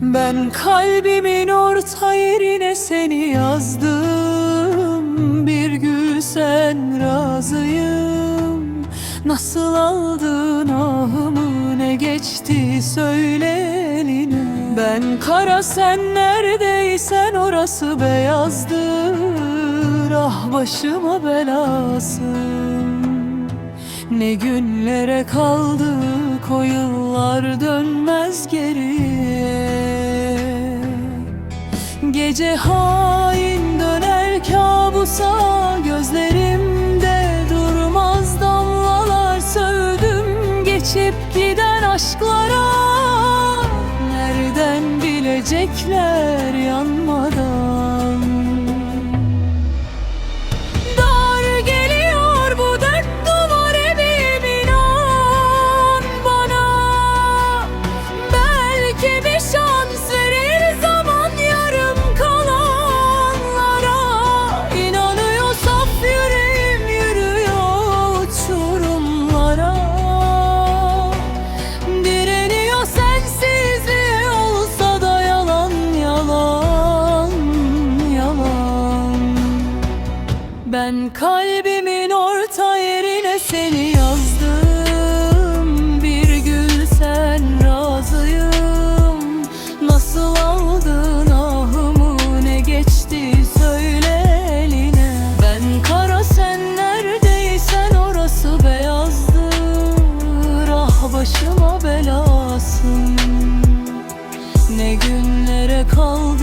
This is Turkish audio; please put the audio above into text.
Ben kalbimin orta yerine seni yazdım. Bir gül sen razıyım. Nasıl aldın ahımı ne geçti söyle eline. Ben kara sen neredeysen orası beyazdır. Ah başıma belasın. Ne günlere kaldık o yıllar dönmez geriye Gece hain döner kabusa Gözlerimde durmaz damlalar Sövdüm geçip giden aşklara. Nereden bilecekler yanmadan ben kalbimin orta yerine seni yazdım. Bir gül sen razıyım. Nasıl aldın ahımı ne geçti söyle eline. Ben kara sen neredeysen orası beyazdır. Ah başıma belasın. Ne günlere yıllar